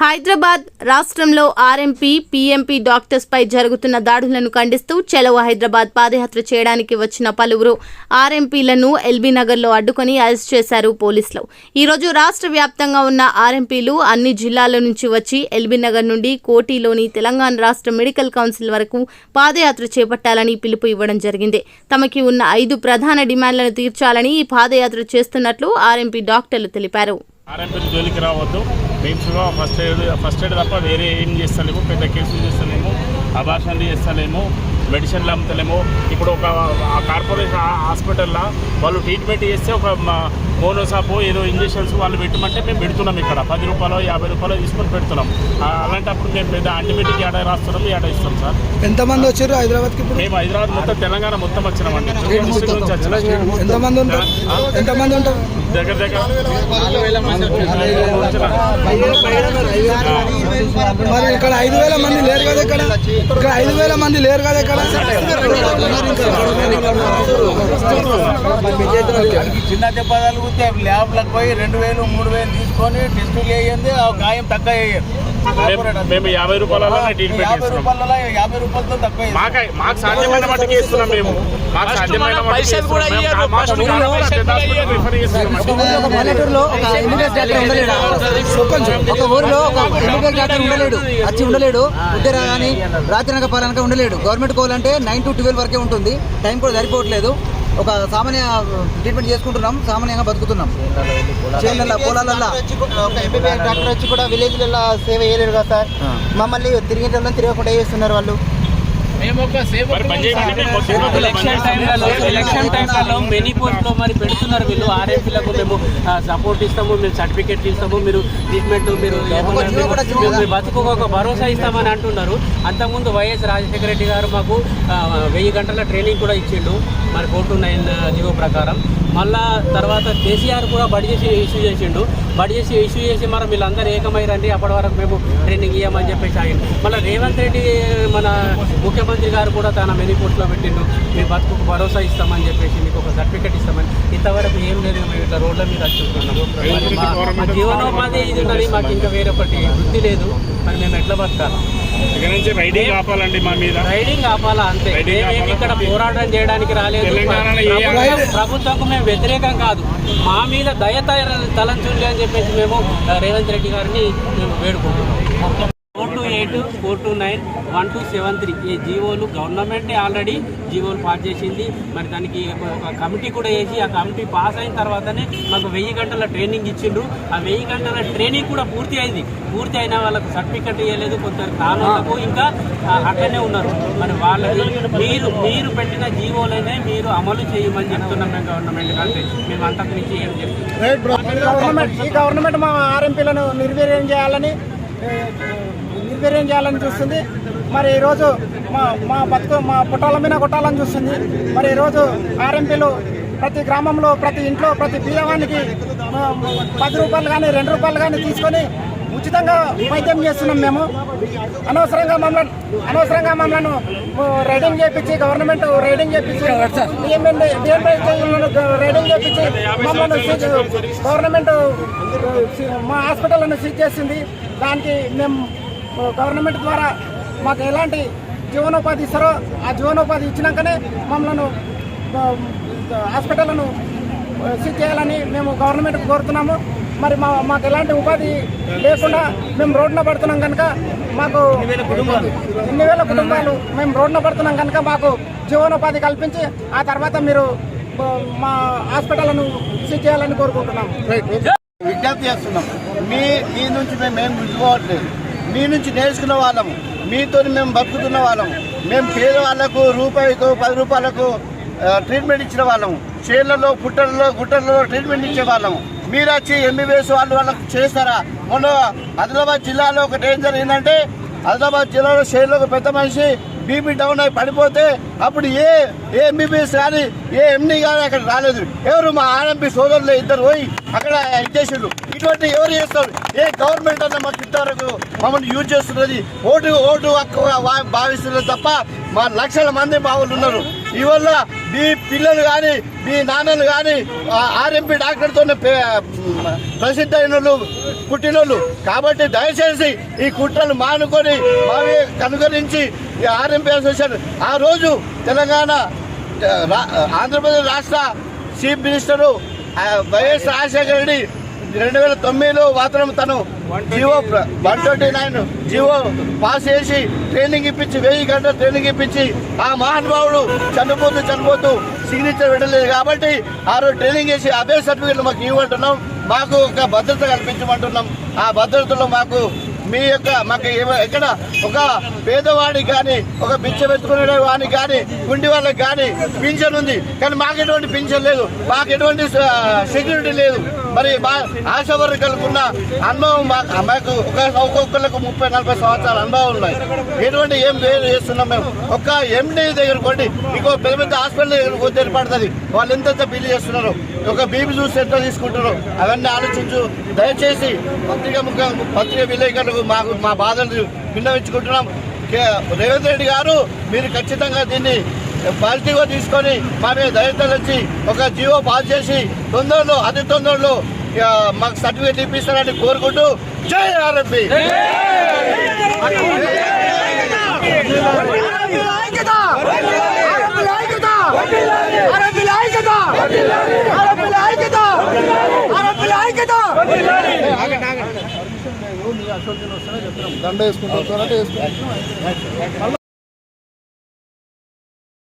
హైదరాబాద్ రాష్ట్రంలో RMP PMP doctors పై జరుగుతున్న దాడులను ఖండిస్తూ చెలవు హైదరాబాద్ పాదయాత్ర చేయడానికి వచ్చిన పలువురు ఆర్ఎంపీలను ఎల్బీ నగర్లో అడ్డుకొని అరెస్ట్ చేశారు పోలీసులు. ఈరోజు రాష్ట్ర వ్యాప్తంగా ఉన్న ఆర్ఎంపీలు అన్ని జిల్లాల నుంచి వచ్చి ఎల్బీ నగర్ నుండి కోటిలోని తెలంగాణ రాష్ట్ర మెడికల్ కౌన్సిల్ వరకు పాదయాత్ర చేపట్టాలని పిలుపు ఇవ్వడం జరిగింది. తమకి ఉన్న ఐదు ప్రధాన డిమాండ్లను తీర్చాలని ఈ పాదయాత్ర చేస్తున్నట్లు ఆర్ఎంపీ డాక్టర్లు తెలిపారు. ఆర్ఎంపీలు జోలికి రావద్దు. మెయిన్స్గా ఫస్ట్ ఎయిడ్ ఫస్ట్ ఎయిడ్ తప్ప వేరే ఏం చేస్తలేము పెద్ద కేసులు చేస్తలేము అభాషణలు చేస్తలేము మెడిసిన్లు అమ్ముతలేము. ఇప్పుడు ఒక ఆ కార్పొరేషన్ హాస్పిటల్లో వాళ్ళు ట్రీట్మెంట్ చేస్తే ఒక మోనోసాపు ఏదో ఇంజెక్షన్స్ వాళ్ళు పెట్టమంటే మేము పెడుతున్నాం ఇక్కడ. పది రూపాయలు యాభై రూపాయలు తీసుకొని పెడుతున్నాం. అలాంటప్పుడు మేము పెద్ద యాంటీబయాటిక్ ఏడా రాస్తున్నాం ఏడా ఇస్తాం సార్. ఎంతమంది వచ్చారు హైదరాబాద్కి మేము హైదరాబాద్ మొత్తం తెలంగాణ మొత్తం వచ్చినామండి. ఎంతమంది ఉంటారు? ఎంతమంది ఉంటారు? దగ్గర దగ్గర మరి ఇక్కడ ఐదు వేల మంది లేరు కదా ఇక్కడ? ఇక్కడ ఐదు వేల మంది లేరు కదా ఇక్కడ? చిన్న దెబ్బ తగిలితే ల్యాబ్లకు పోయి రెండు వేలు మూడు వేలు తీసుకొని టెస్టులు చేయండి ఆ గాయం తక్కువ చేయండి మేము- యాభై రూపాయల యాభై రూపాయలతో తక్కువ. మాకు సాధ్యమైన మట్టుకు ఇస్తున్నాం మేము. మాకు సాధ్యమైన పైసలు కూడా కావాలంటే. ఒక పల్లెటూరులో ఒక ఎంబీబీఎస్ డాక్టర్ ఉండలేడు? ఒక ఊరిలో ఒక ఎంబీబీఎస్ డాక్టర్ ఉండలేడు. వచ్చి ఉండలేడు. ఉద్యోగ కానీ రాత్రి పలానక ఉండలేడు. గవర్నమెంట్ కోల్ అంటే నైన్ టు ట్వెల్వ్ వరకే ఉంటుంది. టైం కూడా సరిపోవట్లేదు. ఒక సామాన్య ట్రీట్మెంట్ చేసుకుంటున్నాం సామాన్యంగా బతుకుతున్నాం. చేనుల పొలాలల్లో. ఒక ఎంబీబీఎస్ డాక్టర్ వచ్చి కూడా విలేజ్లలో సేవ చేయలేరు కదా సార్. మమ్మల్ని తిరిగేటోళ్ళని తిరగకుండా చేస్తున్నారు వాళ్ళు. మేము బంద్ ఎలక్షన్. టైంలలో ఎలక్షన్ టైంలలో మెనీ పోస్ట్లో మరి పెడుతున్నారు వీళ్ళు. ఆర్ఎంపీలకు మేము సపోర్ట్ ఇస్తాము. మేము సర్టిఫికెట్లు ఇస్తాము. మీరు ట్రీట్మెంట్ మీరు ఏమన్నా జీవో కూడా మేము- మేము బతుకు ఒక భరోసా ఇస్తామని అంటున్నారు. అంతకుముందు వైఎస్ రాజశేఖర రెడ్డి గారు మాకు వెయ్యి గంటల ట్రైనింగ్ కూడా ఇచ్చిండు. మరి కోర్టు నైన్ జీవో ప్రకారం. మళ్ళా తర్వాత కేసీఆర్ కూడా బడి చేసి ఇష్యూ చేసిండు. బడి చేసి ఇష్యూ చేసి మరి వీళ్ళందరూ ఏకమైరండి అప్పటి వరకు మేము ట్రైనింగ్ ఇవ్వమని చెప్పేసి ఆగిండు. మళ్ళీ రేవంత్ రెడ్డి మన ముఖ్యమంత్రి గారు కూడా తన మెనిపోర్ట్లో పెట్టిండు మీ బతుకు భరోసా ఇస్తామని చెప్పేసి మీకు ఒక సర్టిఫికెట్ ఇస్తామని. ఇంతవరకు ఏం లేదు మేము ఇట్లా రోడ్ల మీద వచ్చుకుంటున్నాము మా- జీవనోపాధి ఇది ఉన్నది మాకు ఇంకా వేరొకటి వృద్ధి లేదు. మరి మేము ఎట్లా బతకాలి? ఇక నుంచి రైడింగ్ ఆపాలండి మా మీద. రైడింగ్ ఆపాలా అంతే. మేమేమి? ఇక్కడ పోరాటం చేయడానికి రాలేదు. ప్రభుత్వం- ప్రభుత్వంకు మేము వ్యతిరేకం కాదు. మా మీద దయ తల- తలంచుండి అని చెప్పేసి మేము రేవంత్ రెడ్డి గారిని మేము వేడుకుంటున్నాం. Eight four two nine one two seven three. ఈ జీవోలు గవర్నమెంటే ఆల్రెడీ జీవోలు పాస్ చేసింది. మరి దానికి ఒక- కమిటీ కూడా వేసి ఆ కమిటీ పాస్ అయిన తర్వాతనే మాకు వెయ్యి గంటల ట్రైనింగ్ ఇచ్చిండ్రు. ఆ వెయ్యి గంటల ట్రైనింగ్ కూడా పూర్తి అయింది. పూర్తి అయిన వాళ్ళకు సర్టిఫికెట్ ఇవ్వలేదు. కొందరు కానులకు ఇంకా అట్లనే ఉన్నారు. మరి వాళ్ళకి మీరు మీరు పెట్టిన జీవోలనే మీరు అమలు చేయమని చెప్తున్నాం మేము గవర్నమెంట్ కంటే. మేము అంతకు మించి ఏం చెప్తున్నాం గవర్నమెంట్ ఈ గవర్నమెంట్ మా ఆర్ఎంపీలను నిర్వీర్యం చేయాలని నిర్వీర్యం చేయాలని చూస్తుంది. మరి ఈరోజు మా మా బతుకు మా పుట్టాల మీద కొట్టాలని చూస్తుంది. మరి ఈరోజు ఆర్ఎంపీలు ప్రతి గ్రామంలో ప్రతి ఇంట్లో ప్రతి బియ్యవానికి పది రూపాయలు కానీ రెండు రూపాయలు కానీ తీసుకొని ఉచితంగా వైద్యం చేస్తున్నాం మేము. అనవసరంగా మమ్మల్ని అనవసరంగా మమ్మల్ని రైడింగ్ చేపించి గవర్నమెంట్ రైడింగ్ చేపించి రైడింగ్ చేపించి మమ్మల్ని గవర్నమెంట్ మా హాస్పిటల్ను సీజ్ చేసింది. దానికి మేము గవర్నమెంట్ ద్వారా మాకు ఎలాంటి జీవనోపాధి ఇస్తారో ఆ జీవనోపాధి ఇచ్చినాకనే మమ్మల్ని ఆ, హాస్పిటల్ను సీజ్ చేయాలని మేము గవర్నమెంట్ కోరుతున్నాము. మరి మా మాకు ఎలాంటి ఉపాధి లేకుండా మేము రోడ్డున పడుతున్నాం కనుక మాకు ఎన్ని వేల కుటుంబాలు? మేము రోడ్డున పడుతున్నాం కనుక మాకు జీవనోపాధి కల్పించి ఆ తర్వాత మీరు మా హాస్పిటల్ను సీజ్ చేయాలని కోరుకుంటున్నాము. విజ్ఞప్తి చేస్తున్నాం. మీ మీ నుంచి మేము ఏం విడిపోవట్లేదు మీ నుంచి నేర్చుకున్న వాళ్ళము. మీతో మేము బతుకుతున్న వాళ్ళము. మేము పేదవాళ్ళకు రూపాయితో పది రూపాయలకు ట్రీట్మెంట్ ఇచ్చిన వాళ్ళము. చేళ్ళలో పుట్టలలో గుట్టలలో ట్రీట్మెంట్ ఇచ్చే వాళ్ళము. మీరు వచ్చి ఎంబీబీఎస్ వాళ్ళు వాళ్ళకు చేస్తారా? మొన్న ఆదిలాబాద్ జిల్లాలో ఒక డేంజర్ ఏంటంటే ఆదిలాబాద్ జిల్లాలో షేర్లో ఒక పెద్ద మనిషి బీపీ డౌన్ అయి పడిపోతే అప్పుడు ఏ ఏ ఎంబీబీఎస్ కానీ ఏ ఎండి కానీ అక్కడ రాలేదు. ఎవరు మా ఆర్ఎంపీ సోదరులు ఇద్దరు పోయి అక్కడ ఇచ్చేసిండ్రు ఇటువంటి ఎవరు చేస్తారు? ఏ గవర్నమెంట్ అన్న మాకు మమ్మల్ని యూజ్ చేస్తున్నది. ఓటు ఓటు భావిస్తున్నది తప్ప మా లక్షల మంది మా వాళ్ళు ఉన్నారు. ఈ వల్ల మీ పిల్లలు కానీ మీ నాన్నలు కానీ ఆర్ఎంపీ డాక్టర్తో ప్రసిద్ధ అయిన వాళ్ళు పుట్టినోళ్ళు. కాబట్టి దయచేసి ఈ కుట్రలు మానుకొని మావి కనుగరించి ఈ ఆర్ఎంపీ అసోసియేషన్ ఆ రోజు తెలంగాణ ఆంధ్రప్రదేశ్ రాష్ట్ర chief minister YS Rajasekhara Reddy రెండు వేల తొమ్మిదిలో మాత్రం తను GO one twenty nine GO pass చేసి ట్రైనింగ్ ఇప్పించి వెయ్యి గంటల ట్రైనింగ్ ఇప్పించి ఆ మహానుభావుడు చనిపోతూ చనిపోతూ సిగ్నేచర్ పెట్టలేదు. కాబట్టి ఆ రోజు ట్రైనింగ్ చేసి అదే సర్టిఫికెట్లు మాకు ఇవ్వమంటున్నాం. మాకు ఒక భద్రత కల్పించమంటున్నాం. ఆ భద్రతలో మాకు మీ యొక్క మాకు ఎక్కడ ఒక పేదవాడికి కానీ ఒక బిచ్చ పెట్టుకునే వాడికి కానీ గుండి వాళ్ళకి కానీ పింఛన్ ఉంది. కానీ మాకు ఎటువంటి పింఛన్ లేదు. మాకు ఎటువంటి సెక్యూరిటీ లేదు. మరి మా ఆశ వర్గాలకు ఉన్న అనుభవం మాకు మాకు ఒక ఒక్కొక్కరికి ముప్పై నలభై సంవత్సరాల అనుభవం ఉన్నాయి. ఎటువంటి ఏం వేరు చేస్తున్నాం మేము. ఒక్క ఎండి దగ్గర కొట్టి ఇంకో పెద్ద పెద్ద హాస్పిటల్ దగ్గర పోతే వాళ్ళు ఎంతెంత బిల్లు చేస్తున్నారు ఒక బీబీ చూసి ఎంత తీసుకుంటున్నారు అవన్నీ ఆలోచించు. దయచేసి పత్రిక ముఖ్యం పత్రిక విలేకరులకు మాకు మా బాధలు విన్నవించుకుంటున్నాం. రేవంత్ రెడ్డి గారు మీరు ఖచ్చితంగా దీన్ని పాజిటివ్గా తీసుకొని మా మీద దయతలొచ్చి ఒక జీవో పాస్ చేసి తొందరలో అతి తొందరలో మాకు సర్టిఫికేట్ ఇప్పిస్తారని కోరుకుంటూ జై ఆర్ఎంపీ. దండ వేసుకుంటాం